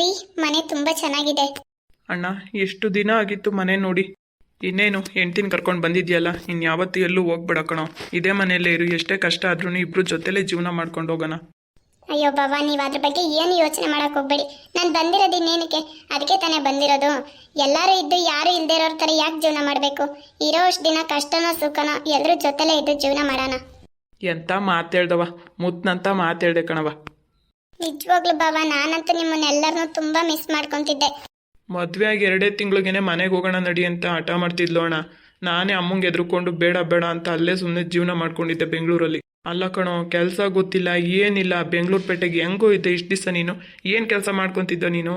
ರೀ ಮನೆ ತುಂಬಾ ಚೆನ್ನಾಗಿದೆ. ಅಣ್ಣ ಎಷ್ಟು ದಿನ ಆಗಿತ್ತು ಮನೆ ನೋಡಿ. ಇನ್ನೇನು ಹೆಂಡ್ತಿನ ಕರ್ಕೊಂಡು ಬಂದಿದ್ಯಲ್ಲ ಇನ್ಯಾವತ್ತು ಎಲ್ಲೂ ಹೋಗ್ಬೇಡ ಕಣೋ. ಇದೇ ಮನೆಯಲ್ಲೇ ಇರು ಎಷ್ಟೇ ಕಷ್ಟ ಆದ್ರೂ ಇಬ್ರು ಜೊತೆಲೇ ಜೀವನ ಮಾಡ್ಕೊಂಡು ಹೋಗೋಣ. ಅಯ್ಯೋ ಬಾಬಾ ನೀವು ಅದ್ರ ಬಗ್ಗೆ ಏನು ಯೋಚನೆ ಮಾಡಕ್ ಹೋಗ್ಬೇಡಿ. ನಾನು ಬಂದಿರೋದು ಇನ್ನೇನಕ್ಕೆ ಅದಕ್ಕೆ ತಾನೇ ಬಂದಿರೋದು. ಎಲ್ಲರೂ ಇದ್ದು ಯಾರು ಇಲ್ದೇ ಇರೋರ್ ಥರ ಯಾಕೆ ಜೀವನ ಮಾಡಬೇಕು? ಇರೋ ಅಷ್ಟು ದಿನ ಕಷ್ಟನೋ ಸುಖನೋ ಎಲ್ಲರೂ ಜೊತೆಲೇ ಇದ್ದು ಜೀವನ ಮಾಡೋಣ. ಎಂತ ಮಾತೇಳ್ದವ ಮುತ್ನಂತ ಮಾತೇಳ್ದೆ ಕಣವ ನಿಜವಾಗ್ಲೂ ಬಾಬಾ, ನಾನಂತೂ ನಿಮ್ಮನ್ನೆಲ್ಲರನ್ನೂ ತುಂಬಾ ಮಿಸ್ ಮಾಡ್ಕೊಂತಿದ್ದೆ. ಮದುವೆ ಆಗಿ ಎರಡೇ ತಿಂಗಳಿಗೆನೆ ಮನೆಗೆ ಹೋಗೋಣ ನಡಿ ಅಂತ ಹಠ ಮಾಡ್ತಿದ್ಲು ಅಣ್ಣ. ನಾನೇ ಅಮ್ಮಂಗೆ ಎದ್ರುಕೊಂಡು ಬೇಡ ಬೇಡ ಅಂತ ಅಲ್ಲೇ ಸುಮ್ಮನೆ ಜೀವನ ಮಾಡ್ಕೊಂಡಿದ್ದೆ ಬೆಂಗಳೂರಲ್ಲಿ. ಅಲ್ಲ ಕಣೋ, ಕೆಲಸ ಗೊತ್ತಿಲ್ಲ, ಏನಿಲ್ಲ, ಬೆಂಗಳೂರು ಪೇಟೆಗೆ ಹೆಂಗೋ ಇದ್ದೆ ಇಷ್ಟು ದಿವಸ ನೀನು. ಏನು ಕೆಲಸ ಮಾಡ್ಕೊತಿದ್ದ ನೀನು?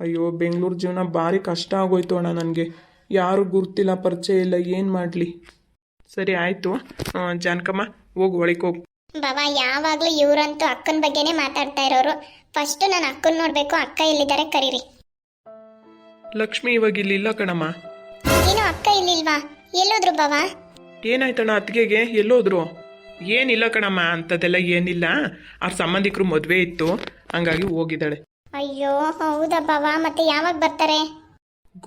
ಅಯ್ಯೋ, ಬೆಂಗಳೂರು ಜೀವನ ಭಾರಿ ಕಷ್ಟ ಆಗೋಯ್ತು ಅಣ್ಣ ನನಗೆ. ಯಾರು ಗುರ್ತಿಲ್ಲ, ಪರಿಚಯ ಇಲ್ಲ, ಏನು ಮಾಡಲಿ? ಸರಿ, ಆಯಿತು. ಜಾನಕಮ್ಮ, ಹೋಗು, ಒಳಗೆ ಬಾಬಾ ಯಾವಾಗಲೂ ಇವರಂತೂ ಅಕ್ಕನ ಬಗ್ಗೆನೇ ಮಾತಾಡ್ತಾ ಇರೋರು. ಫಸ್ಟ್ ನಾನು ಅಕ್ಕನ ನೋಡಬೇಕು ಅಕ್ಕ ಇಲ್ಲಿದ್ದಾರೆ ಕರೀರಿ. ಲಕ್ಷ್ಮಿ ಇವಾಗ ಇಲ್ಲಿ ಇಲ್ಲ ಕಣಮ್ಮ. ಏನು ಅಕ್ಕ ಇಲ್ಲಿಲ್ವಾ? ಎಲ್ಲೋದ್ರು ಬಾಬಾ? ಏನಾಯ್ತಣ್ಣ ಅತ್ತಿಗೆಗೆ? ಎಲ್ಲೋದ್ರು? ಏನಿಲ್ಲ ಕಣಮ್ಮ ಅಂಥದ್ದೆಲ್ಲ ಏನಿಲ್ಲ. ಅವ್ರ ಸಂಬಂಧಿಕರು ಮದುವೆ ಇತ್ತು ಹಂಗಾಗಿ ಹೋಗಿದ್ದಾಳೆ. ಅಯ್ಯೋ ಹೌದಾ ಬಾಬಾ ಮತ್ತೆ ಯಾವಾಗ ಬರ್ತಾರೆ?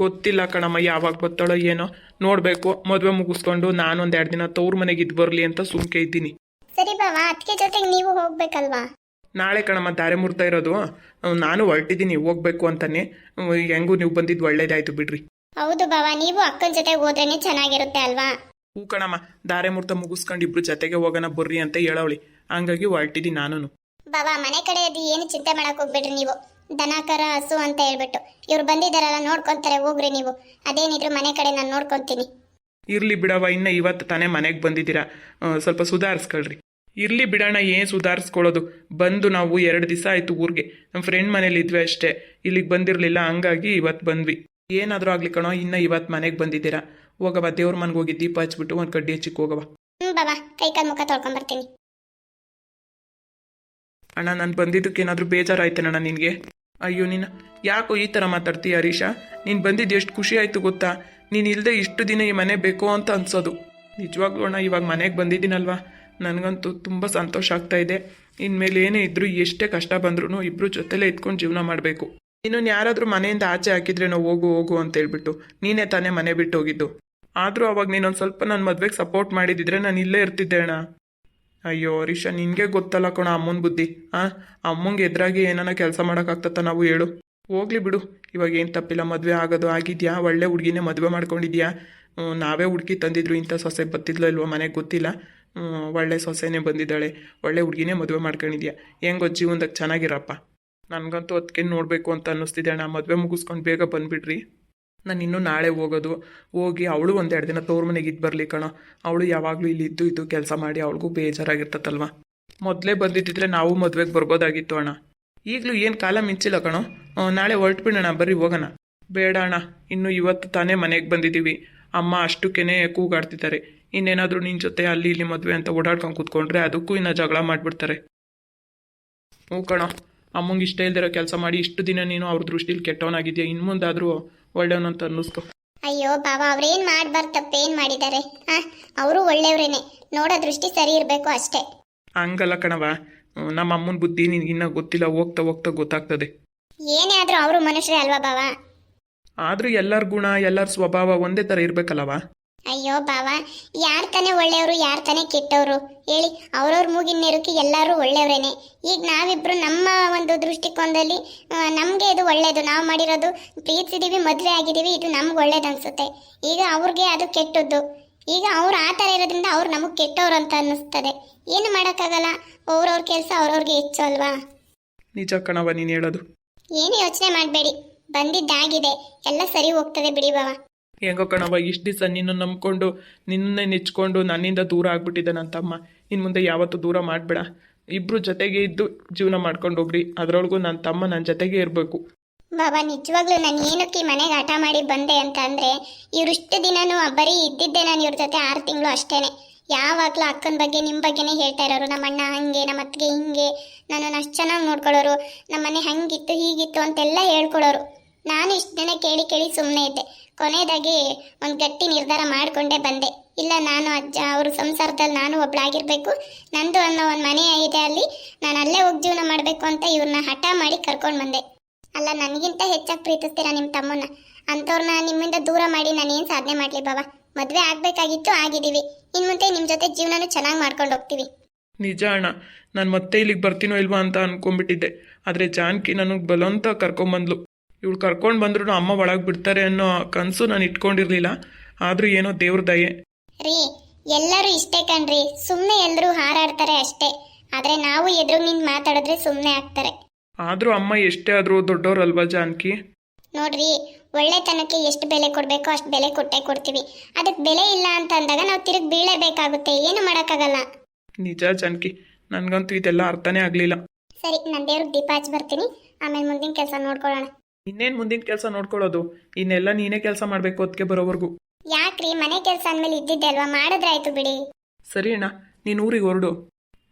ಗೊತ್ತಿಲ್ಲ ಕಣಮ್ಮ ಯಾವಾಗ ಬರ್ತಾಳೋ ಏನೋ. ನೋಡಬೇಕು ಮದುವೆ ಮುಗಿಸ್ಕೊಂಡು ನಾನೊಂದು ಎರಡು ದಿನ ತವ್ರ ಮನೆಗೆ ಇದ್ದು ಬರಲಿ ಅಂತ ಸುಮ್ಕೆ ಇದ್ದೀನಿ. ಸರಿ ಬಾಬಾ ಅದಕ್ಕೆ ಜೊತೆಗೆ ನೀವು ಹೋಗ್ಬೇಕಲ್ವಾ? ನಾಳೆ ಕಣಮ್ಮ ದಾರೆ ಮುರ್ತಾ ಇರೋದು. ನಾನು ಹೊರಟಿದ್ದೀನಿ ಹೋಗ್ಬೇಕು ಅಂತಾನೆ. ಹೆಂಗೂ ನೀವು ಬಂದಿದ್ದು ಒಳ್ಳೇದಾಯ್ತು ಬಿಡ್ರಿ. ಹೌದು ಬಾಬಾ ನೀವು ಅಕ್ಕನ ಜೊತೆ ಹೋದ್ರೇನೆ ಚೆನ್ನಾಗಿರುತ್ತೆ ಅಲ್ವಾ? ಹೂ ಕಣಮ್ಮ ದಾರೆ ಮುರ್ತ ಮುಗಿಸ್ಕೊಂಡು ಇಬ್ರು ಜೊತೆಗೆ ಹೋಗೋಣ ಬರ್ರಿ ಅಂತ ಹೇಳವಳಿ. ಹಂಗಾಗಿ ಹೊರಟಿದ್ದೀನಿ ನಾನು ಬಾಬಾ ಮನೆ ಕಡೆ ಅದು ಏನು ಚಿಂತೆ ಮಾಡಕ್ ಹೋಗ್ಬೇಡ್ರಿ ನೀವು. ದನಕರ ಹಸು ಅಂತ ಹೇಳ್ಬಿಟ್ಟು. ಇವ್ರು ಬಂದಿದ್ದಾರಲ್ಲ ನೋಡ್ಕೊಂತಾರೆ ಹೋಗ್ರಿ ನೀವು. ಅದೇನಿದ್ರು ಮನೆ ಕಡೆ ನಾನು ನೋಡ್ಕೊಂತೀನಿ. ಇರ್ಲಿ ಬಿಡವ ಇನ್ನ ಇವತ್ತು ತಾನೇ ಮನೆಗೆ ಬಂದಿದ್ದೀರಾ. ಆ, ಸ್ವಲ್ಪ ಸುಧಾರಿಸ್ಕೊಳ್ರಿ. ಇರ್ಲಿ ಬಿಡೋಣ ಏನು ಸುಧಾರಿಸ್ಕೊಳ್ಳೋದು? ಬಂದು ನಾವು ಎರಡು ದಿವಸ ಆಯಿತು ಊರಿಗೆ. ನಮ್ಮ ಫ್ರೆಂಡ್ ಮನೇಲಿ ಇದ್ವಿ ಅಷ್ಟೇ. ಇಲ್ಲಿಗೆ ಬಂದಿರಲಿಲ್ಲ ಹಂಗಾಗಿ ಇವತ್ತು ಬಂದ್ವಿ. ಏನಾದರೂ ಆಗಲಿ ಕಣೋ ಇನ್ನೂ ಇವತ್ತು ಮನೆಗೆ ಬಂದಿದ್ದೀರಾ? ಹೋಗವ ದೇವ್ರ ಮನೆಗೆ ಹೋಗಿ ದೀಪ ಹಚ್ಬಿಟ್ಟು ಒಂದು ಕಡ್ಡಿ ಹಚ್ಚಿಕ್ಕೆ ಹೋಗವ ಹ್ಮ್ ಬಾಬಾ. ಕೈ ಕಾಲು ಮುಖ ತೊಳ್ಕೊಂಬರ್ತೀನಿ. ಅಣ್ಣ ನಾನು ಬಂದಿದ್ದಕ್ಕೆ ಏನಾದರೂ ಬೇಜಾರಾಯ್ತೇನಣ್ಣ ನಿನಗೆ? ಅಯ್ಯೋ ನೀನು ಯಾಕೋ ಈ ಥರ ಮಾತಾಡ್ತೀಯ ಹರೀಶಾ? ನೀನು ಬಂದಿದ್ದು ಎಷ್ಟು ಖುಷಿ ಆಯಿತು ಗೊತ್ತಾ? ನೀನು ಇಲ್ಲದೆ ಇಷ್ಟು ದಿನ ಈ ಮನೆ ಬೇಕು ಅಂತ ಅನ್ಸೋದು. ನಿಜವಾಗ್ಲೂ ಅಣ್ಣ ಇವಾಗ ಮನೆಗೆ ಬಂದಿದ್ದೀನಲ್ವಾ? ನನಗಂತೂ ತುಂಬ ಸಂತೋಷ ಆಗ್ತಾ ಇದೆ. ಇನ್ಮೇಲೆ ಏನೇ ಇದ್ರೂ ಎಷ್ಟೇ ಕಷ್ಟ ಬಂದ್ರೂ ಇಬ್ಬರು ಜೊತೆಲೇ ಇದ್ಕೊಂಡು ಜೀವನ ಮಾಡಬೇಕು. ಇನ್ನು ಯಾರಾದರೂ ಮನೆಯಿಂದ ಆಚೆ ಹಾಕಿದ್ರೆ ನಾವು ಹೋಗು ಹೋಗು ಅಂತ ಹೇಳ್ಬಿಟ್ಟು ನೀನೇ ತಾನೇ ಮನೆ ಬಿಟ್ಟು ಹೋಗಿದ್ದು. ಆದರೂ ಅವಾಗ ನೀನೊಂದು ಸ್ವಲ್ಪ ನನ್ನ ಮದುವೆಗೆ ಸಪೋರ್ಟ್ ಮಾಡಿದಿದ್ರೆ ನಾನು ಇಲ್ಲೇ ಇರ್ತಿದ್ದೆ ಅಣ್ಣ. ಅಯ್ಯೋ ಹರೀಶ, ನಿನಗೆ ಗೊತ್ತಲ್ಲ ಕಣ ಅಮ್ಮನ ಬುದ್ಧಿ. ಆ, ಅಮ್ಮಂಗೆ ಎದುರಾಗಿ ಏನಾನ ಕೆಲಸ ಮಾಡೋಕ್ಕಾಗ್ತತ್ತ ನಾವು ಹೇಳು. ಹೋಗ್ಲಿ ಬಿಡು. ಇವಾಗ ಏನು ತಪ್ಪಿಲ್ಲ, ಮದುವೆ ಆಗೋದು ಆಗಿದ್ಯಾ? ಒಳ್ಳೆ ಹುಡುಗಿನೇ ಮದುವೆ ಮಾಡ್ಕೊಂಡಿದ್ಯಾ? ನಾವೇ ಹುಡುಗಿ ತಂದಿದ್ರು ಇಂಥ ಸೊಸೆ ಬತ್ತಿದ್ಲೋ ಇಲ್ವೋ ಮನೆಗೆ ಗೊತ್ತಿಲ್ಲ. ಒಳ್ಳೆ ಸೊಸೆನೇ ಬಂದಿದ್ದಾಳೆ. ಒಳ್ಳೆ ಹುಡುಗಿನೇ ಮದುವೆ ಮಾಡ್ಕೊಂಡಿದ್ಯಾ? ಹೆಂಗೋ ಜೀವನದಾಗ ಚೆನ್ನಾಗಿರಪ್ಪ. ನನಗಂತೂ ಅದಕ್ಕೆ ನೋಡಬೇಕು ಅಂತ ಅನ್ನಿಸ್ತಿದೆ ಅಣ್ಣ. ಮದುವೆ ಮುಗಿಸ್ಕೊಂಡು ಬೇಗ ಬಂದುಬಿಡ್ರಿ. ನಾನು ಇನ್ನೂ ನಾಳೆ ಹೋಗೋದು. ಹೋಗಿ ಅವಳು ಒಂದೆರಡು ದಿನ ತೋರ್ ಮನೆಗೆ ಇದ್ದು ಬರಲಿ ಕಣ. ಅವಳು ಯಾವಾಗಲೂ ಇಲ್ಲಿ ಇದ್ದು ಇದ್ದು ಕೆಲಸ ಮಾಡಿ ಅವಳಿಗೂ ಬೇಜಾರಾಗಿರ್ತತಲ್ವ? ಮೊದಲೇ ಬಂದಿದ್ದಿದ್ರೆ ನಾವು ಮದುವೆಗೆ ಬರ್ಬೋದಾಗಿತ್ತು ಅಣ್ಣ. ಈಗಲೂ ಏನು ಕಾಲ ಮಿಂಚಿಲ್ಲ ಕಣೋ. ನಾಳೆ ಹೊರಟು ಬಿಡೋಣ ಬರ್ರಿ, ಹೋಗೋಣ. ಬೇಡ ಅಣ್ಣ. ಇನ್ನು ಇವತ್ತು ತಾನೇ ಮನೆಗೆ ಬಂದಿದ್ದೀವಿ ಅಮ್ಮ ಅಷ್ಟಕ್ಕೇನೆ ಕೂಗಾಡ್ತಿದ್ದಾರೆ. ಇನ್ನೇನಾದರೂ ನಿನ್ನ ಜೊತೆ ಅಲ್ಲಿ ಇಲ್ಲಿ ಮದುವೆ ಅಂತ ಓಡಾಡ್ಕೊಂಡು ಕೂತ್ಕೊಂಡ್ರೆ ಅದಕ್ಕೂ ಇನ್ನು ಜಗಳ ಮಾಡಿಬಿಡ್ತಾರೆ. ಹ್ಞೂ ಕಣೋ ಅಮ್ಮಂಗೆ ಇಷ್ಟ ಇಲ್ದಿರೋ ಕೆಲಸ ಮಾಡಿ ಇಷ್ಟು ದಿನ ನೀನು ಅವ್ರ ದೃಷ್ಟಿಲಿ ಕೆಟ್ಟವನಾಗಿದ್ಯಾ? ಇನ್ನು ಮುಂದಾದರೂ ಒಳ್ಳೆಯವನಂತ ಅನ್ನಿಸ್ತು ಅಯ್ಯೋ ಬಾಬಾ ಅವ್ರೇನ್ ಮಾಡ್ಬಾರ್ದು ತಪ್ಪೇನ್ ಮಾಡಿದ್ದಾರೆ ಆ ಅವರು ಒಳ್ಳೆಯವ್ರೇನೆ ನೋಡೋ ದೃಷ್ಟಿ ಸರಿ ಇರಬೇಕು ಅಷ್ಟೇ. ಹಂಗಲ್ಲ ಕಣವ ನಮ್ಮ ಅಮ್ಮನ ಬುದ್ಧಿ ನಿನ್ಗೆ ಇನ್ನೂ ಗೊತ್ತಿಲ್ಲ ಹೋಗ್ತಾ ಹೋಗ್ತಾ ಗೊತ್ತಾಗ್ತದೆ. ಏನೇ ಆದ್ರೂ ಅವರು ಮನುಷ್ಯರೇ ಅಲ್ವಾ ಬಾವಾ? ಆದ್ರೂ ಎಲ್ಲರ ಗುಣ ಎಲ್ಲರ ಸ್ವಭಾವ ಒಂದೇ ಥರ ಇರ್ಬೇಕಲ್ಲವ ಅಯ್ಯೋ ಬಾವ ಯಾರ ತಾನೇ ಒಳ್ಳೆಯವರು ಯಾರ ತಾನೇ ಕೆಟ್ಟವರು? ಹೇಳಿ ಅವ್ರವ್ರ ಮೂಗಿನ ನೆರುಕಿ ಎಲ್ಲರೂ ಒಳ್ಳೆಯವರೇನೆ. ಈಗ ನಾವಿಬ್ರು ನಮ್ಮ ಒಂದು ದೃಷ್ಟಿಕೋನದಲ್ಲಿ ನಮಗೆ ಇದು ಒಳ್ಳೆಯದು ನಾವು ಮಾಡಿರೋದು ಪ್ರೀತಿಸಿದೀವಿ ಮದುವೆ ಆಗಿದ್ದೀವಿ ಇದು ನಮ್ಗೆ ಒಳ್ಳೇದು ಅನ್ಸುತ್ತೆ. ಈಗ ಅವ್ರಿಗೆ ಅದು ಕೆಟ್ಟದ್ದು. ಈಗ ಅವ್ರು ಆ ಥರ ಇರೋದ್ರಿಂದ ಅವ್ರು ನಮಗೆ ಕೆಟ್ಟವ್ರು ಅಂತ ಅನ್ನಿಸ್ತದೆ. ಏನು ಮಾಡೋಕ್ಕಾಗಲ್ಲ? ಅವ್ರವ್ರ ಕೆಲಸ ಅವ್ರವ್ರಿಗೆ ಹೆಚ್ಚು ಅಲ್ವಾ? ನಿಜ ಕಣವ ನೀನು ಹೇಳೋದು. ಏನು ಯೋಚನೆ ಮಾಡಬೇಡಿ. ಬಂದಿದ್ದಾಗಿದೆ. ಎಲ್ಲ ಸರಿ ಹೋಗ್ತದೆ ಬಿಡಿ ಬಾವ. ಹೆಂಗೋ ಕಣವ ಇಷ್ಟು ದಿವಸ ನಿನ್ನ ನಂಬ್ಕೊಂಡು ನಿನ್ನೆ ನೆಚ್ಕೊಂಡು ನನ್ನಿಂದ ದೂರ ಆಗ್ಬಿಟ್ಟಿದ್ದೆ ನನ್ನ ತಮ್ಮ. ಇನ್ನು ಮುಂದೆ ಯಾವತ್ತೂ ದೂರ ಮಾಡಬೇಡ. ಇಬ್ರು ಜೊತೆಗೆ ಇದ್ದು ಜೀವನ ಮಾಡ್ಕೊಂಡು ಹೋಗ್ರಿ ಅದರೊಳಗೂ ನನ್ನ ತಮ್ಮ ನನ್ನ ಜೊತೆಗೆ ಇರಬೇಕು. ಬಾಬಾ, ನಿಜವಾಗ್ಲೂ ನಾನು ಏನಕ್ಕೆ ಮನೆಗೆ ಆಟ ಮಾಡಿ ಬಂದೆ ಅಂತ ಅಂದ್ರೆ ಇವ್ರಿಷ್ಟು ದಿನನೂ ಬರೀ ಇದ್ದಿದ್ದೆ ನಾನು ಇವ್ರ ಜೊತೆ ಆರು ತಿಂಗಳು ಅಷ್ಟೇನೆ. ಯಾವಾಗಲೂ ಅಕ್ಕನ ಬಗ್ಗೆ ನಿಮ್ಮ ಬಗ್ಗೆನೇ ಹೇಳ್ತಾ ಇರೋರು. ನಮ್ಮ ಅಣ್ಣ ಹಂಗೆ, ನಮ್ಮ ಅತ್ತಿಗೆ ಹಿಂಗೆ. ನನ್ನನ್ನು ಅಷ್ಟು ಚೆನ್ನಾಗಿ ನೋಡ್ಕೊಳ್ಳೋರು. ನಮ್ಮನೆ ಹಂಗಿತ್ತು, ಹೀಗಿತ್ತು ಅಂತೆಲ್ಲ ಹೇಳ್ಕೊಡೋರು. ನಾನು ಇಷ್ಟು ದಿನ ಕೇಳಿ ಕೇಳಿ ಸುಮ್ಮನೆ ಇದ್ದೆ. ಕೊನೆಯದಾಗಿ ಒಂದು ಗಟ್ಟಿ ನಿರ್ಧಾರ ಮಾಡಿಕೊಂಡೇ ಬಂದೆ. ಇಲ್ಲ, ನಾನು ಅಜ್ಜ, ಅವರು ಸಂಸಾರದಲ್ಲಿ ನಾನು ಒಬ್ಬಳಾಗಿರಬೇಕು ನಂದು ಅನ್ನೋ ಒಂದು ಮನೆ ಇದೆ ಅಲ್ಲಿ. ನಾನು ಅಲ್ಲೇ ಹೋಗಿ ಜೀವನ ಮಾಡಬೇಕು ಅಂತ ಇವ್ರನ್ನ ಹಠ ಮಾಡಿ ಕರ್ಕೊಂಡು ಬಂದೆ. ಅಲ್ಲ, ನನಗಿಂತ ಹೆಚ್ಚಾಗಿ ಪ್ರೀತಿಸ್ತೀರಾ ನಿಮ್ಮ ತಮ್ಮನ್ನ? ಅಂಥವ್ರನ್ನ ನಿಮ್ಮಿಂದ ದೂರ ಮಾಡಿ ನಾನು ಏನು ಸಾಧನೆ ಮಾಡಲಿ ಬಾಬಾ ಮದುವೆ ಆಗಬೇಕಾಗಿತ್ತು ಆಗಿದ್ದೀವಿ ಇನ್ನು ಮುಂದೆ ನಿಮ್ಮ ಜೊತೆ ಜೀವನನೂ ಚೆನ್ನಾಗಿ ಮಾಡ್ಕೊಂಡು ಹೋಗ್ತೀವಿ. ನಿಜ ಅಣ್ಣ. ನಾನು ಮತ್ತೆ ಇಲ್ಲಿಗೆ ಬರ್ತೀನೋ ಇಲ್ವಾ ಅಂತ ಅನ್ಕೊಂಡ್ಬಿಟ್ಟಿದ್ದೆ. ಆದರೆ ಜಾನಕಿ ನನಗೆ ಬಲವಂತ ಕರ್ಕೊಂಬಂದ್ಲು ಇವಳು ಕರ್ಕೊಂಡು ಬಂದ್ರು ಅಮ್ಮ ಒಳಗೆ ಬಿಡ್ತಾರೆ ಅನ್ನೋ ಕನಸು ನಾನು ಇಟ್ಕೊಂಡಿರಲಿಲ್ಲ. ಆದರೂ ಏನೋ ದೇವ್ರ ದಯೆ. ರೀ ಎಲ್ಲರೂ ಇಷ್ಟೇ ಕಣ್ರಿ. ಸುಮ್ಮನೆ ಎಲ್ಲರೂ ಹಾರಾಡ್ತಾರೆ ಅಷ್ಟೇ. ಆದರೆ ನಾವು ಎದುರು ನಿಂತು ಮಾತಾಡಿದ್ರೆ ಸುಮ್ಮನೆ ಆಗ್ತಾರೆ. ಆದರೂ ಅಮ್ಮ ಎಷ್ಟೇ ಆದರೂ ದೊಡ್ಡವ್ರಲ್ವಾ ಜಾನಕಿ? ನೋಡ್ರಿ ಒಳ್ಳೆತನಕ್ಕೆ ಎಷ್ಟು ಬೆಲೆ ಕೊಡಬೇಕೋ ಅಷ್ಟು ಬೆಲೆ ಕೊಟ್ಟೇ ಕೊಡ್ತೀವಿ. ಅದಕ್ಕೆ ಬೆಲೆ ಇಲ್ಲ ಅಂತ ಅಂದಾಗ ನಾವು ತಿರುಗಿ ಬೀಳಬೇಕಾಗುತ್ತೆ. ಏನು ಮಾಡೋಕ್ಕಾಗಲ್ಲ. ನಿಜ ಜಾನಕಿ. ನನಗಂತೂ ಇದೆಲ್ಲ ಅರ್ಥನೇ ಆಗಲಿಲ್ಲ. ಸರಿ ನಾನು ದೇವ್ರಿಗೆ ದೀಪ ಹಚ್ಚಿ ಬರ್ತೀನಿ. ಆಮೇಲೆ ಮುಂದಿನ ಕೆಲಸ ನೋಡ್ಕೊಳ್ಳೋಣ. ಇನ್ನೇನು ಮುಂದಿನ ಕೆಲಸ ನೋಡ್ಕೊಳ್ಳೋದು? ಇನ್ನೆಲ್ಲ ನೀನೇ ಕೆಲಸ ಮಾಡಬೇಕು ಅದಕ್ಕೆ ಬರೋವರೆಗೂ. ಯಾಕ್ರಿ? ಮನೆ ಕೆಲಸ ಅಂದ್ಮೇಲೆ ಇದ್ದಿದ್ದೆ ಅಲ್ವಾ? ಮಾಡಿದ್ರಾಯ್ತು ಬಿಡಿ. ಸರಿ ಅಣ್ಣ ನೀನು ಊರಿಗೆ ಹೊರಡು.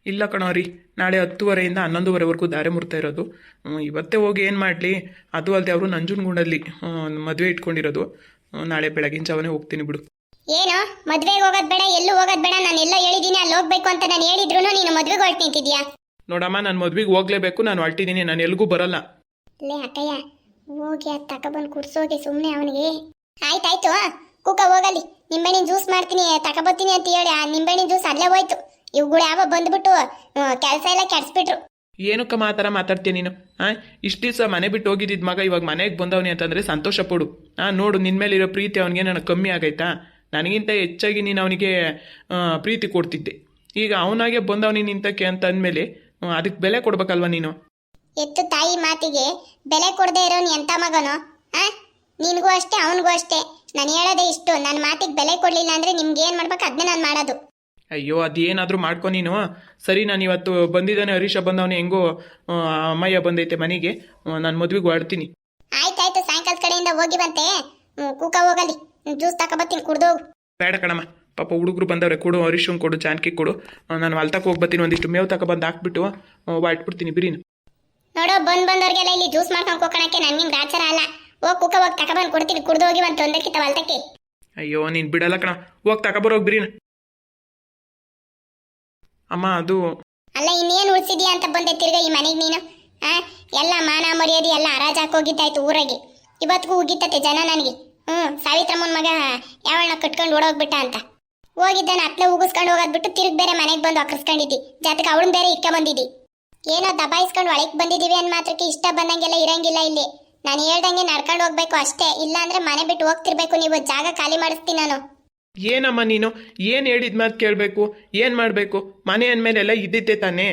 ಇಲ್ಲ ಕಣೋ ರೀ ನಾಳೆ ಹತ್ತುವರೆಯಿಂದ ಹನ್ನೊಂದುವರೆವರೆಗೂ ದಾರೆ ಮುರ್ತಾ ಇರೋದು. ಹ್ಮ್, ಇವತ್ತೇ ಹೋಗಿ ಏನು ಮಾಡಲಿ? ಅದು ಅಲ್ಲದೆ ಅವರು ನಂಜನಗೂಡಲ್ಲಿ ಮದುವೆ ಇಟ್ಕೊಂಡಿರೋದು. ಹ್ಮ್, ನಾಳೆ ಬೆಳಗಿನ ಜಾವನೇ ಹೋಗ್ತೀನಿ ಬಿಡು. ಏನು? ಮದ್ವೆಗೆ ಹೋಗೋದ್ ಬೇಡ ಎಲ್ಲೂ ಹೋಗೋದ್ ಬೇಡ ನಾನು ಎಲ್ಲ ಹೇಳಿದೀನಿ ಅಲ್ಲಿ ಹೋಗ್ಬೇಕು ಅಂತ ನಾನು ಹೇಳಿದ್ರು ನೀನು ಮದ್ವೆಗೆ ಹೊರಟು ನಿಂತಿದ್ಯಾ ನೋಡಮ್ಮ ನಾನು ಮದ್ವೆಗೆ ಹೋಗ್ಲೇಬೇಕು ನಾನು ಹೊರಟಿದ್ದೀನಿ ನಾನು ಎಲ್ಗೂ ಬರಲ್ಲ. ಲೇ ಅಕ್ಕಯ್ಯ ಹೋಗಿ ಅದು ತಗೊಬಂದು ಹೋಗಿ ಸುಮ್ಮನೆ ಅವನಿಗೆ. ಆಯ್ತಾಯ್ತು ಕುಕ್ಕ ಹೋಗಲಿ. ನಿಂಬೆಹಣ್ಣಿನ ಜ್ಯೂಸ್ ಮಾಡ್ತೀನಿ ತಗೊಬತ್ತೀನಿ ಅಂತ ಹೇಳಿ ಆ ನಿಂಬೆಹಣ್ಣಿನ ಜ್ಯೂಸ್ ಅಲ್ಲೇ ಹೋಯ್ತು. ಇವುಗಳು ಯಾವ ಬಂದ್ಬಿಟ್ಟು ಕೆಲಸ ಎಲ್ಲ ಕೆಡ್ಸ್ಬಿಟ್ರು. ಏನಕ್ಕ ಮಾತಾರ ಮಾತಾಡ್ತೀಯ ನೀನು? ಹಾಂ ಇಷ್ಟು ದಿವಸ ಮನೆ ಬಿಟ್ಟು ಹೋಗಿದ್ದಿದ್ದು ಮಗ ಇವಾಗ ಮನೆಗೆ ಬಂದವನಿ ಅಂತಂದರೆ ಸಂತೋಷ ಪಡು. ಹಾಂ ನೋಡು ನಿನ್ನ ಮೇಲಿರೋ ಪ್ರೀತಿ ಅವನಿಗೆ ನನಗೆ ಕಮ್ಮಿ ಆಗೈತಾ? ನನಗಿಂತ ಹೆಚ್ಚಾಗಿ ನೀನು ಅವನಿಗೆ ಪ್ರೀತಿ ಕೊಡ್ತಿದ್ದೆ. ಈಗ ಅವನಾಗೆ ಬಂದವನಿ ನಿಂತಕ್ಕೆ ಅಂತ ಅಂದಮೇಲೆ ಅದಕ್ಕೆ ಬೆಲೆ ಕೊಡ್ಬೇಕಲ್ವ ನೀನು? ಎತ್ತು ತಾಯಿ ಮಾತಿಗೆ ಬೆಲೆ ಕೊಡದೆ ಇರೋನು ಎಂಥ ಮಗನು ಆ? ನಿನಗೂ ಅಷ್ಟೇ ಅವನಿಗೂ ಅಷ್ಟೇ. ನಾನು ಹೇಳೋದೇ ಇಷ್ಟು. ನನ್ನ ಮಾತಿಗೆ ಬೆಲೆ ಕೊಡಲಿಲ್ಲ ಅಂದರೆ ನಿಮ್ಗೆ ಏನು ಮಾಡ್ಬೇಕು? ಅದನ್ನೇ ನಾನು ಮಾಡೋದು. ಅಯ್ಯೋ ಅದೇನಾದರೂ ಮಾಡ್ಕೊ ನೀನು. ಸರಿ ನಾನು ಇವತ್ತು ಬಂದಿದ್ದಾನೆ ಹರೀಶ ಬಂದವನು ಹೆಂಗೋ ಅಮ್ಮಯ್ಯ ಬಂದೈತೆ ಮನೆಗೆ. ನಾನು ಮದುವೆಗೆ ಹೊರಡ್ತೀನಿ ಆಯ್ತಾಯ್ತು ಸಾಯಂಕಾಲದ ಕಡೆಯಿಂದ ಹೋಗಿ ಬಂತೆ. ಕೂಕ ಹೋಗಲಿ. ಜ್ಯೂಸ್ ತಗೊಬತ್ತೀನಿ ಕುಡ್ದೋಗು ಬೇಡ ಕಣಮ್ಮ. ಪಾಪ ಹುಡುಗರು ಬಂದವ್ರೆ ಕೊಡು ಹರೀಶಂಗೆ ಕೊಡು ಜಾನಕಿ ಕೊಡು. ನಾನು ಹೊಲ್ತಕ್ಕೆ ಹೋಗಿ ಬರ್ತೀನಿ. ಒಂದಿಷ್ಟು ಮೇವು ತಗೊಬಂದು ಹಾಕ್ಬಿಟ್ಟು ಇಟ್ಬಿಡ್ತೀನಿ ಬಿರಿನ ನೋಡೋ ಬಂದ್ ಬಂದವ್ರಿಗೆಲ್ಲ ಇಲ್ಲಿ ಜ್ಯೂಸ್ ಮಾಡ್ಕೊಂಡು ಕೂಕಣಕ್ಕೆ ನನ್ಗಿನ್ ಗಾಚಾರ ಅಲ್ಲ. ಹೋಗ್ ಕುಕ್ಕ ಹೋಗಿ ತಗೊಬಂದು ಕೊಡ್ತೀನಿ ಕುಡ್ದೋಗಿ ಒಂದು ತೊಂದಕ್ಕಿತ್ತ ಹೊಲ್ತಕ್ಕೆ. ಅಯ್ಯೋ ನೀನು ಬಿಡಲ್ಲ ಕಣ. ಹೋಗಿ ತಗೊಬರೋಗಿ ಬಿರಿನ ಅಮ್ಮ ಅದು ಅಲ್ಲ ಇನ್ನೇನು ಉಳಿಸಿದ್ಯಾ ಅಂತ ಬಂದೆ ತಿರ್ಗ ಈ ಮನೆಗೆ ನೀನು? ಆ ಎಲ್ಲ ಮಾನ ಮರ್ಯಾದೆ ಎಲ್ಲ ಹರಾಜ್ ಹೋಗಿದ್ದಾಯ್ತು ಊರಾಗೆ. ಇವತ್ತಿಗೂ ಉಗಿತತೆ ಜನ ನನಗೆ. ಹ್ಞೂ ಸಾವಿತ್ರಮ್ಮನ ಮಗ ಯಾವಣ್ಣ ಕಟ್ಕೊಂಡು ಓಡೋಗ್ಬಿಟ್ಟ ಅಂತ. ಹೋಗಿದ್ದಾನೆ ಅತ್ಲೆ ಉಗಿಸ್ಕೊಂಡು ಹೋಗೋದ್ ಬಿಟ್ಟು ತಿರುಗಿ ಬೇರೆ ಮನೆಗೆ ಬಂದು ಅಕರ್ಸ್ಕೊಂಡಿದ್ದಿ. ಜಾತಕ ಅವಳನ್ನ ಬೇರೆ ಇಕ್ಕ ಬಂದಿದ್ದಿ ಏನೋ ದಬಾಯಿಸ್ಕೊಂಡು ಒಳಗೆ ಬಂದಿದ್ದೀವಿ ಅನ್ನ ಮಾತ್ರಕ್ಕೆ ಇಷ್ಟ ಬಂದಂಗೆಲ್ಲ ಇರಂಗಿಲ್ಲ ಇಲ್ಲಿ. ನಾನು ಹೇಳ್ದಂಗೆ ನಡ್ಕೊಂಡು ಹೋಗ್ಬೇಕು ಅಷ್ಟೇ. ಇಲ್ಲ ಅಂದ್ರೆ ಮನೆ ಬಿಟ್ಟು ಹೋಗ್ತಿರ್ಬೇಕು. ನೀವು ಜಾಗ ಖಾಲಿ ಮಾಡಿಸ್ತೀನಿ ನಾನು. ಏನಮ್ಮ ನೀನು? ಏನು ಹೇಳಿದ ಮಾತು ಕೇಳಬೇಕು? ಏನು ಮಾಡಬೇಕು? ಮನೆ ಅಂದಮೇಲೆ ಎಲ್ಲ ಇದ್ದಿದ್ದೆ ತಾನೇ.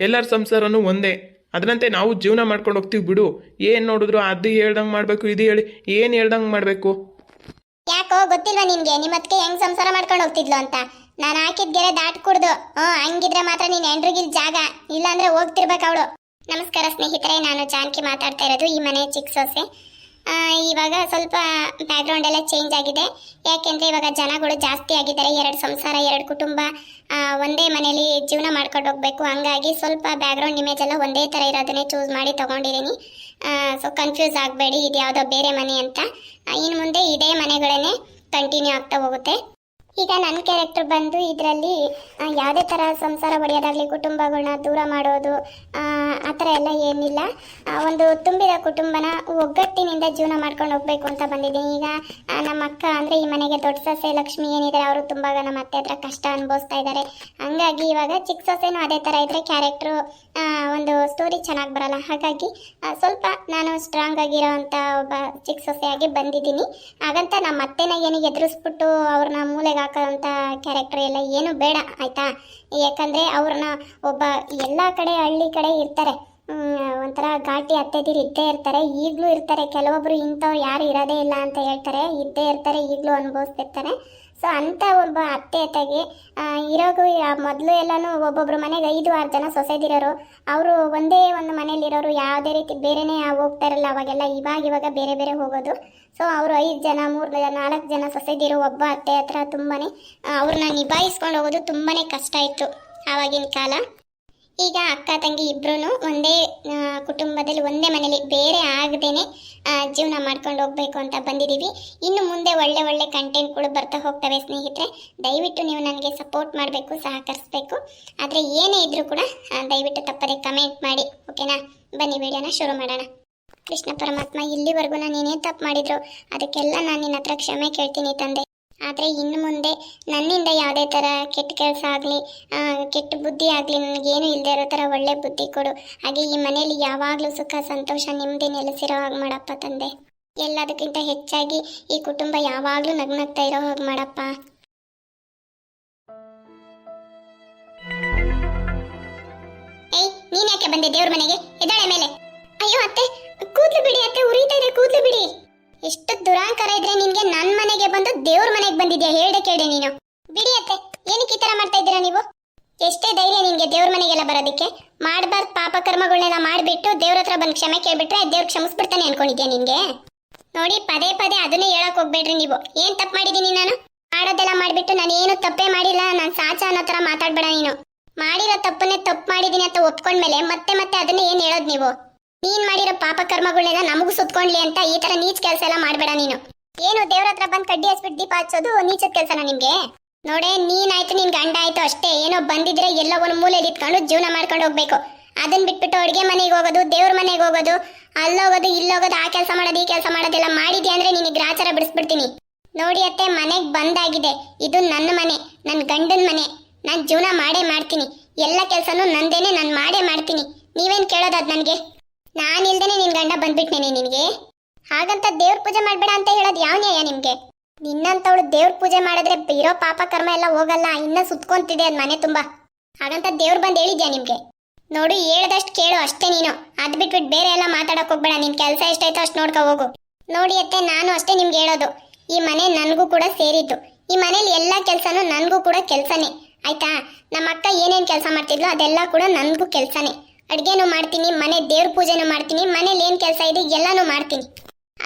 ಎಲ್ಲರ ಸಂಸಾರನೂ ಒಂದೇ. ಅದರಂತೆ ನಾವು ಜೀವನ ಮಾಡ್ಕೊಂಡು ಹೋಗ್ತೀವಿ ಬಿಡು. ಏನು ನೋಡಿದ್ರು ಅದು ಹೇಳ್ದಂಗೆ ಮಾಡಬೇಕು ಇದು ಹೇಳಿ ಏನು ಹೇಳ್ದಂಗೆ ಮಾಡಬೇಕು? ಯಾಕೋ ಗೊತ್ತಿಲ್ವಾ ನಿನ್ಗೆ? ನಿಮ್ಮ ಅತ್ತಿಗೆ ಹೆಂಗ್ ಸಂಸಾರ ಮಾಡ್ಕೊಂಡು ಹೋಗ್ತಿದ್ಲು ಅಂತ? ನಾನು ಹಾಕಿದ ಗೆರೆ ದಾಟ್ ಕುಡ್ದು. ಹ್ಞೂ, ಹಂಗಿದ್ರೆ ಮಾತ್ರ ನೀನು ಎಂಡ್ರಿಗಿಲ್ ಜಾಗ. ಇಲ್ಲಾಂದ್ರೆ ಹೋಗ್ತಿರ್ಬೇಕು ಅವಳು. ನಮಸ್ಕಾರ ಸ್ನೇಹಿತರೆ, ನಾನು ಜಾನಕಿ ಮಾತಾಡ್ತಾ ಇರೋದು ಈ ಮನೆ ಚಿಕ್ಕ ಸೊಸೆ. ಇವಾಗ ಸ್ವಲ್ಪ ಬ್ಯಾಕ್ಗ್ರೌಂಡ್ ಎಲ್ಲ ಚೇಂಜ್ ಆಗಿದೆ. ಯಾಕೆಂದ್ರೆ ಇವಾಗ ಜನಗಳು ಜಾಸ್ತಿ ಆಗಿದ್ದಾರೆ. ಎರಡು ಸಂಸಾರ, ಎರಡು ಕುಟುಂಬ ಒಂದೇ ಮನೇಲಿ ಜೀವನ ಮಾಡ್ಕೊಂಡು ಹೋಗ್ಬೇಕು. ಹಂಗಾಗಿ ಸ್ವಲ್ಪ ಬ್ಯಾಕ್ಗ್ರೌಂಡ್ ಇಮೇಜ್ ಎಲ್ಲ ಒಂದೇ ಥರ ಇರೋದನ್ನೇ ಚೂಸ್ ಮಾಡಿ ತೊಗೊಂಡಿದ್ದೀನಿ. ಸೊ ಕನ್ಫ್ಯೂಸ್ ಆಗಬೇಡಿ ಇದು ಯಾವುದೋ ಬೇರೆ ಮನೆ ಅಂತ. ಇನ್ನು ಮುಂದೆ ಇದೇ ಮನೆಗಳನ್ನೇ ಕಂಟಿನ್ಯೂ ಆಗ್ತಾ ಹೋಗುತ್ತೆ. ಈಗ ನನ್ನ ಕ್ಯಾರೆಕ್ಟರ್ ಬಂದು ಇದರಲ್ಲಿ ಯಾವುದೇ ಥರ ಸಂಸಾರ ಒಡೆಯೋದಾಗಲಿ ಕುಟುಂಬಗಳನ್ನ ದೂರ ಮಾಡೋದು, ಆ ಥರ ಎಲ್ಲ ಏನಿಲ್ಲ. ಒಂದು ತುಂಬಿದ ಕುಟುಂಬನ ಒಗ್ಗಟ್ಟಿನಿಂದ ಜೀವನ ಮಾಡ್ಕೊಂಡು ಹೋಗ್ಬೇಕು ಅಂತ ಬಂದಿದ್ದೀನಿ ಈಗ ನಮ್ಮ ಅಕ್ಕ ಅಂದರೆ ಈ ಮನೆಗೆ ದೊಡ್ಡ ಸೊಸೆ ಲಕ್ಷ್ಮಿ ಏನಿದ್ದಾರೆ ಅವರು ತುಂಬ ನಮ್ಮ ಅತ್ತೆ ಹತ್ರ ಕಷ್ಟ ಅನುಭವಿಸ್ತಾ ಇದ್ದಾರೆ ಹಂಗಾಗಿ ಇವಾಗ ಚಿಕ್ಕ ಸೊಸೆನೂ ಅದೇ ಥರ ಇದ್ದರೆ ಕ್ಯಾರೆಕ್ಟ್ರು ಒಂದು ಸ್ಟೋರಿ ಚೆನ್ನಾಗಿ ಬರಲ್ಲ. ಹಾಗಾಗಿ ಸ್ವಲ್ಪ ನಾನು ಸ್ಟ್ರಾಂಗ್ ಆಗಿರೋ ಅಂಥ ಒಬ್ಬ ಚಿಕ್ಕ ಸೊಸೆಯಾಗಿ ಬಂದಿದ್ದೀನಿ. ಹಾಗಂತ ನಮ್ಮ ಅತ್ತೆನ ಏನಿಗೆ ಎದುರಿಸ್ಬಿಟ್ಟು ಅವ್ರನ್ನ ಮೂಲೆಗೆ ಹಾಕೋಂಥ ಕ್ಯಾರೆಕ್ಟರ್ ಎಲ್ಲ ಏನು ಬೇಡ, ಆಯ್ತಾ? ಯಾಕಂದ್ರೆ ಅವ್ರನ್ನ ಒಬ್ಬ ಎಲ್ಲ ಕಡೆ, ಹಳ್ಳಿ ಕಡೆ ಇರ್ತಾರೆ. ಒಂಥರ ಘಾಟಿ ಅತ್ತೆದಿರು ಇದ್ದೇ ಇರ್ತಾರೆ. ಈಗಲೂ ಇರ್ತಾರೆ. ಕೆಲವೊಬ್ರು ಇಂಥವ್ರು ಯಾರು ಇರೋದೇ ಇಲ್ಲ ಅಂತ ಹೇಳ್ತಾರೆ. ಇದ್ದೇ ಇರ್ತಾರೆ, ಈಗಲೂ ಅನುಭವಿಸ್ತಿರ್ತಾರೆ. ಸೊ ಅಂಥ ಒಬ್ಬ ಅತ್ತೆ ಅತ್ತೆಗೆ ಇರೋಗು ಮೊದಲು ಎಲ್ಲನೂ ಒಬ್ಬೊಬ್ರು ಮನೆಗೆ ಐದು ಆರು ಜನ ಸೊಸೆದಿರೋರು. ಅವರು ಒಂದೇ ಒಂದು ಮನೆಯಲ್ಲಿರೋರು ಯಾವುದೇ ರೀತಿ ಬೇರೆನೇ ಹೋಗ್ತಾ ಇರಲ್ಲ ಅವಾಗೆಲ್ಲ ಇವಾಗ ಇವಾಗ ಬೇರೆ ಬೇರೆ ಹೋಗೋದು. ಸೊ ಅವರು ಐದು ಜನ, ಮೂರು ಜನ, ನಾಲ್ಕು ಜನ ಸೊಸೆದಿರೋ ಒಬ್ಬ ಅತ್ತೆ ಹತ್ರ ತುಂಬಾ ಅವ್ರನ್ನ ನಿಭಾಯಿಸ್ಕೊಂಡು ಹೋಗೋದು ತುಂಬಾ ಕಷ್ಟ ಇತ್ತು ಆವಾಗಿನ ಕಾಲ. ಈಗ ಅಕ್ಕ, ತಂಗಿ ಇಬ್ರು ಒಂದೇ ಕುಟುಂಬದಲ್ಲಿ ಒಂದೇ ಮನೇಲಿ ಬೇರೆ ಆಗದೇನೆ ಜೀವನ ಮಾಡ್ಕೊಂಡು ಹೋಗ್ಬೇಕು ಅಂತ ಬಂದಿದ್ದೀವಿ ಇನ್ನು ಮುಂದೆ ಒಳ್ಳೆ ಒಳ್ಳೆ ಕಂಟೆಂಟ್ಗಳು ಬರ್ತಾ ಹೋಗ್ತವೆ ಸ್ನೇಹಿತರೆ. ದಯವಿಟ್ಟು ನೀವು ನನಗೆ ಸಪೋರ್ಟ್ ಮಾಡಬೇಕು, ಸಹಕರಿಸ್ಬೇಕು. ಆದರೆ ಏನೇ ಇದ್ರೂ ಕೂಡ ದಯವಿಟ್ಟು ತಪ್ಪದೆ ಕಮೆಂಟ್ ಮಾಡಿ ಓಕೆನಾ ಬನ್ನಿ, ವಿಡಿಯೋನ ಶುರು ಮಾಡೋಣ. ಕೃಷ್ಣ ಪರಮಾತ್ಮ, ಇಲ್ಲಿವರೆಗೂ ನಾನು ಏನೇ ತಪ್ಪು ಮಾಡಿದ್ರು, ಅದಕ್ಕೆಲ್ಲ ನಾನು ನಿನ್ನ ಹತ್ರ ಕ್ಷಮೆ ಕೇಳ್ತೀನಿ ತಂದೆ. ಆದರೆ ಇನ್ನು ಮುಂದೆ ನನ್ನಿಂದ ಯಾವುದೇ ಥರ ಕೆಟ್ಟ ಕೆಲಸ ಆಗಲಿ ಕೆಟ್ಟ ಬುದ್ಧಿ ಆಗಲಿ ನನಗೇನು ಇಲ್ಲದೆ ಇರೋ ಥರ ಒಳ್ಳೆ ಬುದ್ಧಿ ಕೊಡು. ಹಾಗೆ ಈ ಮನೆಯಲ್ಲಿ ಯಾವಾಗಲೂ ಸುಖ, ಸಂತೋಷ, ನೆಮ್ಮದಿ ನೆಲೆಸಿರೋ ಹಾಗೆ ಮಾಡಪ್ಪ ತಂದೆ. ಎಲ್ಲದಕ್ಕಿಂತ ಹೆಚ್ಚಾಗಿ ಈ ಕುಟುಂಬ ಯಾವಾಗಲೂ ನಗ್ನಗ್ತಾ ಇರೋ ಹಾಗೆ ಮಾಡಪ್ಪ. ಏಯ್ ಯಾಕೆ ಬಂದೆ ದೇವ್ರ ಮನೆಗೆ? ಎದ್ದಾಳೆ ಮೇಲೆ. ಅಯ್ಯೋ ಅತ್ತೆ, ಕೂದ್ಲು ಬಿಡಿ ಅತ್ತೆ, ಉರಿತಾ ಇದೆ ಕೂದ್ಲು ಬಿಡಿ. ಎಷ್ಟು ದುರಾಂಕಾರ ಇದ್ರೆ ನಿನ್ಗೆ ನನ್ ಮನೆಗೆ ಬಂದು ದೇವ್ರ ಮನೆಗೆ ಬಂದಿದ್ಯಾ? ಹೇಳ್ದೆ ಕೇಳಿ ನೀನು. ಬಿಡಿ ಅತ್ತೆ, ಏನಕ್ಕೆ ಈ ತರ ಮಾಡ್ತಾ ಇದ್ದೀರಾ ನೀವು? ಎಷ್ಟೇ ಧೈರ್ಯ ನಿನ್ಗೆ ದೇವ್ರ ಮನೆಗೆಲ್ಲ ಬರೋದಕ್ಕೆ. ಮಾಡಬಾರ್ದು ಪಾಪ ಕರ್ಮಗಳನ್ನೆಲ್ಲ ಮಾಡಿಬಿಟ್ಟು ದೇವ್ರ ಹತ್ರ ಬಂದು ಕ್ಷಮೆ ಕೇಳ್ಬಿಟ್ರೆ ದೇವ್ರ ಕ್ಷಮಿಸ್ಬಿಡ್ತಾನೆ ಅನ್ಕೊಂಡಿದ್ಯಾ ನಿನ್ಗೆ? ನೋಡಿ, ಪದೇ ಪದೇ ಅದನ್ನೇ ಹೇಳಕ್ ಹೋಗ್ಬೇಡ್ರಿ ನೀವು. ಏನ್ ತಪ್ಪು ಮಾಡಿದೀನಿ ನಾನು? ಮಾಡೋದೆಲ್ಲ ಮಾಡ್ಬಿಟ್ಟು ನಾನು ಏನು ತಪ್ಪೇ ಮಾಡಿಲ್ಲ. ನಾನು ಸಾಚ ಅನ್ನೋ ತರ ಮಾತಾಡ್ಬೇಡ ನೀನು. ಮಾಡಿರೋ ತಪ್ಪನ್ನೇ ತಪ್ಪು ಮಾಡಿದೀನಿ ಅಂತ ಒಪ್ಕೊಂಡ್ಮೇಲೆ ಮತ್ತೆ ಮತ್ತೆ ಅದನ್ನೇ ಏನ್ ಹೇಳೋದು ನೀವು? ನೀನ್ ಮಾಡಿರೋ ಪಾಪ ಕರ್ಮಗಳನ್ನೆಲ್ಲ ನಮಗೂ ಸುತ್ಕೊಂಡ್ಲಿ ಅಂತ ಈ ತರ ನೀಚ್ ಕೆಲಸ ಎಲ್ಲ ಮಾಡಬೇಡ ನೀನು. ಏನು ದೇವ್ರ ಹತ್ರ ಬಂದ್ ಕಡ್ಡಿ ಹಚ್ಬಿಟ್ಟು ದೀಪ ಹಚ್ಚೋದು ನೀಚದ ಕೆಲಸನ ನಿಮ್ಗೆ? ನೋಡೆ, ನೀನಾಯ್ತು, ನಿನ್ ಗಂಡ ಆಯ್ತು ಅಷ್ಟೇ. ಏನೋ ಬಂದಿದ್ರೆ ಎಲ್ಲ ಒಂದು ಮೂಲೆಯಲ್ಲಿ ಇಟ್ಕೊಂಡು ಜೀವನ ಮಾಡ್ಕೊಂಡು ಹೋಗ್ಬೇಕು. ಅದನ್ನ ಬಿಟ್ಬಿಟ್ಟು ಅಡುಗೆ ಮನೆಗೆ ಹೋಗೋದು, ದೇವ್ರ ಮನೆಗೆ ಹೋಗೋದು, ಅಲ್ಲೋಗೋದು, ಇಲ್ಲೋಗೋದು, ಆ ಕೆಲಸ ಮಾಡೋದು, ಈ ಕೆಲಸ ಮಾಡೋದೆಲ್ಲ ಮಾಡಿದ್ಯಾ ಅಂದ್ರೆ ನಿನಗೆ ಗ್ರಾಚಾರ ಬಿಡಿಸ್ಬಿಡ್ತೀನಿ. ನೋಡಿ ಅತ್ತೆ, ಮನೆಗೆ ಬಂದಾಗಿದೆ. ಇದು ನನ್ನ ಮನೆ ನನ್ನ ಗಂಡನ ಮನೆ. ನಾನು ಜೀವನ ಮಾಡೇ ಮಾಡ್ತೀನಿ. ಎಲ್ಲ ಕೆಲಸನೂ ನಂದೇನೆ, ನಾನು ಮಾಡೇ ಮಾಡ್ತೀನಿ. ನೀವೇನು ಕೇಳೋದದು ನನಗೆ? ನಾನಿಲ್ದೇನೆ ನಿನ್ ಗಂಡ ಬಂದ್ಬಿಟ್ನೇನೆ ನಿನಗೆ? ಹಾಗಂತ ದೇವ್ರ ಪೂಜೆ ಮಾಡಬೇಡ ಅಂತ ಹೇಳೋದು ಯಾವ ನ್ಯಾಯ ನಿಮ್ಗೆ? ನಿನ್ನಂತವಳು ದೇವ್ರ ಪೂಜೆ ಮಾಡಿದ್ರೆ ಇರೋ ಪಾಪ ಕರ್ಮ ಎಲ್ಲ ಹೋಗಲ್ಲ, ಇನ್ನ ಸುತ್ಕೊಂತಿದೆ ಅದ್ ಮನೆ ತುಂಬಾ. ಹಾಗಂತ ದೇವ್ರು ಬಂದು ಹೇಳಿದ್ಯಾ ನಿಮ್ಗೆ? ನೋಡು, ಹೇಳ್ದಷ್ಟು ಕೇಳು ಅಷ್ಟೇ ನೀನು. ಅದ್ ಬಿಟ್ಬಿಟ್ಟು ಬೇರೆ ಎಲ್ಲ ಮಾತಾಡಕ್ ಹೋಗ್ಬೇಡ, ನಿನ್ ಕೆಲಸ ಎಷ್ಟಾಯ್ತೋ ಅಷ್ಟು ನೋಡ್ಕೊ ಹೋಗು. ನೋಡಿ ಅತ್ತೆ, ನಾನು ಅಷ್ಟೇ ನಿಮ್ಗೆ ಹೇಳೋದು. ಈ ಮನೆ ನನಗೂ ಕೂಡ ಸೇರಿದ್ದು. ಈ ಮನೇಲಿ ಎಲ್ಲ ಕೆಲಸನೂ ನನಗೂ ಕೂಡ ಕೆಲಸನೇ. ಆಯ್ತಾ? ನಮ್ಮ ಅಕ್ಕ ಏನೇನ್ ಕೆಲಸ ಮಾಡ್ತಿದ್ಲು ಅದೆಲ್ಲ ಕೂಡ ನನಗೂ ಕೆಲಸನೇ. ಅಡುಗೆನೂ ಮಾಡ್ತೀನಿ, ಮನೆ ದೇವ್ರ ಪೂಜೆನೂ ಮಾಡ್ತೀನಿ, ಮನೇಲಿ ಏನು ಕೆಲಸ ಇದೆ ಎಲ್ಲನೂ ಮಾಡ್ತೀನಿ.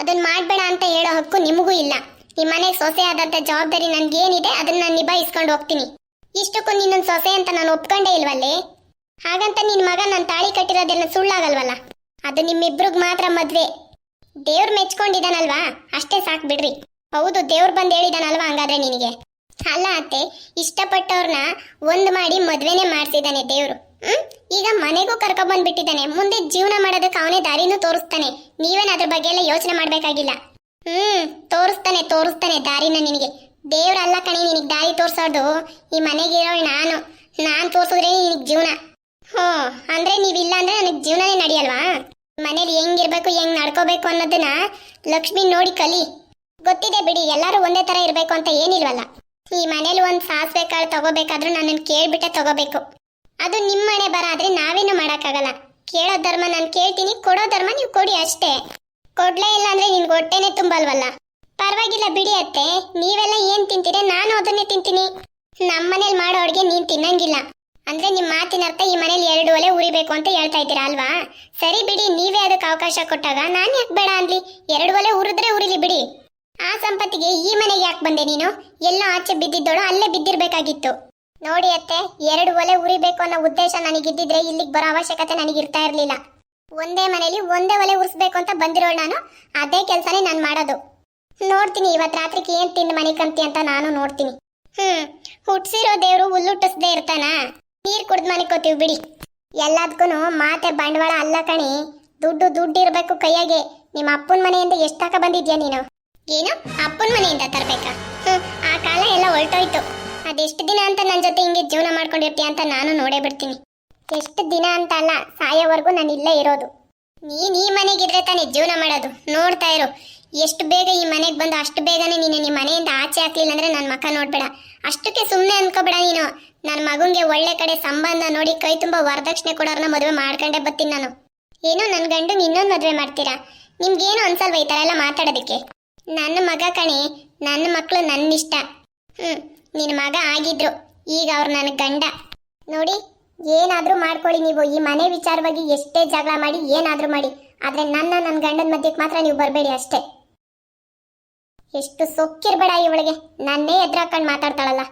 ಅದನ್ನ ಮಾಡಬೇಡ ಅಂತ ಹೇಳೋ ಹಕ್ಕು ನಿಮಗೂ ಇಲ್ಲ. ನಿಮ್ಮ ಮನೆಗೆ ಸೊಸೆ ಆದಂತ ಜವಾಬ್ದಾರಿ ನನ್ಗೇನಿದೆ, ಅದನ್ನ ನಾನು ನಿಭಾಯಿಸ್ಕೊಂಡು ಹೋಗ್ತೀನಿ. ಇಷ್ಟಕ್ಕೂ ನಿನ್ನೊಂದು ಸೊಸೆ ಅಂತ ನಾನು ಒಪ್ಕೊಂಡೇ ಇಲ್ವಲ್ಲೇ? ಹಾಗಂತ ನಿನ್ ಮಗ ನನ್ನ ತಾಳಿ ಕಟ್ಟಿರೋದೆಲ್ಲ ಸುಳ್ಳಾಗಲ್ವಲ್ಲ? ಅದು ನಿಮ್ಮಿಬ್ರಿಗೆ ಮಾತ್ರ ಮದ್ವೆ. ದೇವ್ರು ಮೆಚ್ಕೊಂಡಿದ್ದಾನಲ್ವಾ ಅಷ್ಟೇ ಸಾಕು ಬಿಡ್ರಿ. ಹೌದು, ದೇವ್ರು ಬಂದು ಹೇಳಿದಾನಲ್ವಾ ಹಂಗಾದ್ರೆ ನಿನಗೆ? ಅಲ್ಲ ಅತ್ತೆ ಇಷ್ಟಪಟ್ಟವ್ರನ್ನ ಒಂದು ಮಾಡಿ ಮದ್ವೆನೇ ಮಾಡ್ಸಿದಾನೆ ದೇವ್ರು. ಈಗ ಮನೆಗೂ ಕರ್ಕೊಂಡ್ ಬಂದ್ಬಿಟ್ಟಿದ್ದಾನೆ. ಮುಂದೆ ಜೀವನ ಮಾಡೋದಕ್ಕೆ ಅವನೇ ದಾರಿನೂ ತೋರಿಸ್ತಾನೆ. ನೀವೇನು ಅದ್ರ ಬಗ್ಗೆ ಎಲ್ಲ ಯೋಚನೆ ಮಾಡ್ಬೇಕಾಗಿಲ್ಲ. ಹ್ಮ್, ತೋರಿಸ್ತಾನೆ ತೋರಿಸ್ತಾನೆ ದಾರಿನ ನಿನಗೆ. ದೇವ್ರಲ್ಲ ಕಣಿ, ನಿನಗೆ ದಾರಿ ತೋರ್ಸೋದು. ಈ ಮನೆಗಿರೋ ನಾನು. ನಾನು ತೋರ್ಸಿದ್ರೆ ನಿನಗೆ ಜೀವನ. ಹೋ, ಅಂದ್ರೆ ನೀವಿಲ್ಲ ಅಂದ್ರೆ ನನಗೆ ಜೀವನನೇ ನಡೆಯಲ್ವಾ? ಮನೇಲಿ ಹೆಂಗಿರ್ಬೇಕು, ಹೆಂಗ್ ನಡ್ಕೋಬೇಕು ಅನ್ನೋದನ್ನ ಲಕ್ಷ್ಮಿ ನೋಡಿ ಕಲಿ. ಗೊತ್ತಿದೆ ಬಿಡಿ, ಎಲ್ಲರೂ ಒಂದೇ ತರ ಇರ್ಬೇಕು ಅಂತ ಏನಿಲ್ವಲ್ಲ. ಈ ಮನೇಲಿ ಒಂದು ಸಾಸಿವೆ ಕಾಳು ತಗೋಬೇಕಾದ್ರೂ ನನ್ನನ್ನು ಕೇಳ್ಬಿಟ್ಟೆ ತಗೋಬೇಕು. ಅದು ನಿಮ್ಮ ಮನೆ ಬರ, ಆದ್ರೆ ನಾವೇನು ಮಾಡೋಕ್ಕಾಗಲ್ಲ. ಕೇಳೋ ಧರ್ಮ ನಾನು ಕೇಳ್ತೀನಿ, ಕೊಡೋ ಧರ್ಮ ನೀವು ಕೊಡಿ ಅಷ್ಟೇ. ಕೊಡ್ಲೇ ಇಲ್ಲ ಅಂದ್ರೆ ನಿನ್ಗೆ ಹೊಟ್ಟೆನೆ ತುಂಬಲ್ವಲ್ಲ. ಪರವಾಗಿಲ್ಲ ಬಿಡಿ ಅತ್ತೆ, ನೀವೆಲ್ಲ ಏನ್ ತಿಂತೀರಿ, ನಾನು ಅದನ್ನೇ ತಿಂತೀನಿ. ನಮ್ಮನೇಲಿ ಮಾಡೋ ಅಡುಗೆ ನೀನ್ ತಿನ್ನಂಗಿಲ್ಲ. ಅಂದ್ರೆ ನಿಮ್ ಮಾತಿನ ಅರ್ಥ ಈ ಮನೇಲಿ ಎರಡು ಒಲೆ ಉರಿಬೇಕು ಅಂತ ಹೇಳ್ತಾ ಇದ್ದೀರಾ ಅಲ್ವಾ? ಸರಿ ಬಿಡಿ, ನೀವೇ ಅದಕ್ಕೆ ಅವಕಾಶ ಕೊಟ್ಟಾಗ ನಾನು ಯಾಕೆ ಬೇಡ ಅನ್ಲಿ? ಎರಡು ಒಲೆ ಉರಿದ್ರೆ ಉರಿಲಿ ಬಿಡಿ. ಆ ಸಂಪತ್ತಿಗೆ ಈ ಮನೆಗೆ ಯಾಕೆ ಬಂದೆ ನೀನು? ಎಲ್ಲ ಆಚೆ ಬಿದ್ದಿದ್ದೋಳು ಅಲ್ಲೇ ಬಿದ್ದಿರ್ಬೇಕಾಗಿತ್ತು. ನೋಡಿ ಅತ್ತೆ, ಎರಡು ಒಲೆ ಉರಿಬೇಕು ಅನ್ನೋ ಉದ್ದೇಶ ನನಗಿದ್ದಿದ್ರೆ ಇಲ್ಲಿಗೆ ಬರೋ ಅವಶ್ಯಕತೆ ನನಗಿರ್ತಾ ಇರಲಿಲ್ಲ. ಒಂದೇ ಮನೇಲಿ ಒಂದೇ ಒಲೆ ಉರಿಸ್ಬೇಕು ಅಂತ ಬಂದಿರೋಳು ನಾನು, ಅದೇ ಕೆಲಸನೇ ನಾನು ಮಾಡೋದು. ನೋಡ್ತೀನಿ ಇವತ್ತು ರಾತ್ರಿಗೆ ಏನು ತಿಂದು ಮನೆ ಕಂತಿ ಅಂತ ನಾನು ನೋಡ್ತೀನಿ. ಹ್ಮ್, ಹುಟ್ಸಿರೋ ದೇವರು ಹುಲ್ಲುಟ್ಟಿಸ್ದೆ ಇರ್ತಾನ. ನೀರು ಕುಡ್ದು ಮನೆಕೋತೀವಿ ಬಿಡಿ. ಎಲ್ಲದಕ್ಕೂ ಮಾತೆ ಬಂಡವಾಳ ಅಲ್ಲ ಕಣಿ, ದುಡ್ಡು ದುಡ್ಡು ಇರಬೇಕು ಕೈಯಾಗೆ. ನಿಮ್ಮ ಅಪ್ಪನ ಮನೆಯಿಂದ ಎಷ್ಟಾಕ ಬಂದಿದ್ಯಾ ನೀನು? ಏನು, ಅಪ್ಪನ ಮನೆಯಿಂದ ತರಬೇಕಾ? ಹ್ಮ್, ಆ ಕಾಲ ಎಲ್ಲ ಹೊರಟೋಯ್ತು ಅದೆಷ್ಟು ದಿನ ಅಂತ ನನ್ನ ಜೊತೆ ಹಿಂಗೆ ಜೀವನ ಮಾಡ್ಕೊಂಡಿರ್ತೀಯ ಅಂತ ನಾನು ನೋಡೇ ಬಿಡ್ತೀನಿ. ಎಷ್ಟು ದಿನ ಅಂತ ಅಲ್ಲ, ಸಾಯೋವರೆಗೂ ನಾನು ಇಲ್ಲೇ ಇರೋದು. ನೀನು ಈ ಮನೆಗಿದ್ರೆ ತಾನೇ ಜೀವನ ಮಾಡೋದು. ನೋಡ್ತಾ ಇರು. ಎಷ್ಟು ಬೇಗ ಈ ಮನೆಗೆ ಬಂದು ಅಷ್ಟು ಬೇಗನೆ ನೀನು ನಿಮ್ಮ ಮನೆಯಿಂದ ಆಚೆ ಹಾಕ್ಲಿಲ್ಲ ಅಂದರೆ ನನ್ನ ಮಕ್ಕ ನೋಡ್ಬೇಡ. ಅಷ್ಟಕ್ಕೆ ಸುಮ್ಮನೆ ಅನ್ಕೋಬೇಡ ನೀನು. ನನ್ನ ಮಗುಂಗೆ ಒಳ್ಳೆ ಕಡೆ ಸಂಬಂಧ ನೋಡಿ ಕೈ ತುಂಬ ವರದಕ್ಷಿಣೆ ಕೊಡೋರನ್ನ ಮದುವೆ ಮಾಡ್ಕೊಂಡೇ ಬರ್ತೀನಿ ನಾನು. ಏನೋ ನನ್ನ ಗಂಡು ಇನ್ನೊಂದು ಮದುವೆ ಮಾಡ್ತೀರಾ? ನಿಮ್ಗೇನು ಅನ್ಸಲ್ವ ಈ ಥರ ಎಲ್ಲ ಮಾತಾಡೋದಕ್ಕೆ? ನನ್ನ ಮಗ ಕಣೆ ನನ್ನ ಮಕ್ಕಳು ನನ್ನ ಇಷ್ಟ ಹ್ಞೂ ನಿನ್ನ ಮಗ ಆಗಿದ್ರು. ಈಗ ಅವ್ರು ನನ್ನ ಗಂಡ. ನೋಡಿ, ಏನಾದರೂ ಮಾಡ್ಕೊಳ್ಳಿ ನೀವು. ಈ ಮನೆ ವಿಚಾರವಾಗಿ ಎಷ್ಟೇ ಜಗಳ ಮಾಡಿ, ಏನಾದರೂ ಮಾಡಿ. ಆದರೆ ನನ್ನ ನನ್ನ ಗಂಡನ ಮಧ್ಯಕ್ಕೆ ಮಾತ್ರ ನೀವು ಬರಬೇಡಿ ಅಷ್ಟೇ. ಎಷ್ಟು ಸೊಕ್ಕಿರ್ಬೇಡ ಇವಳಿಗೆ ನನ್ನೇ ಎದುರಾಕೊಂಡು ಮಾತಾಡ್ತಾಳಲ್ಲ.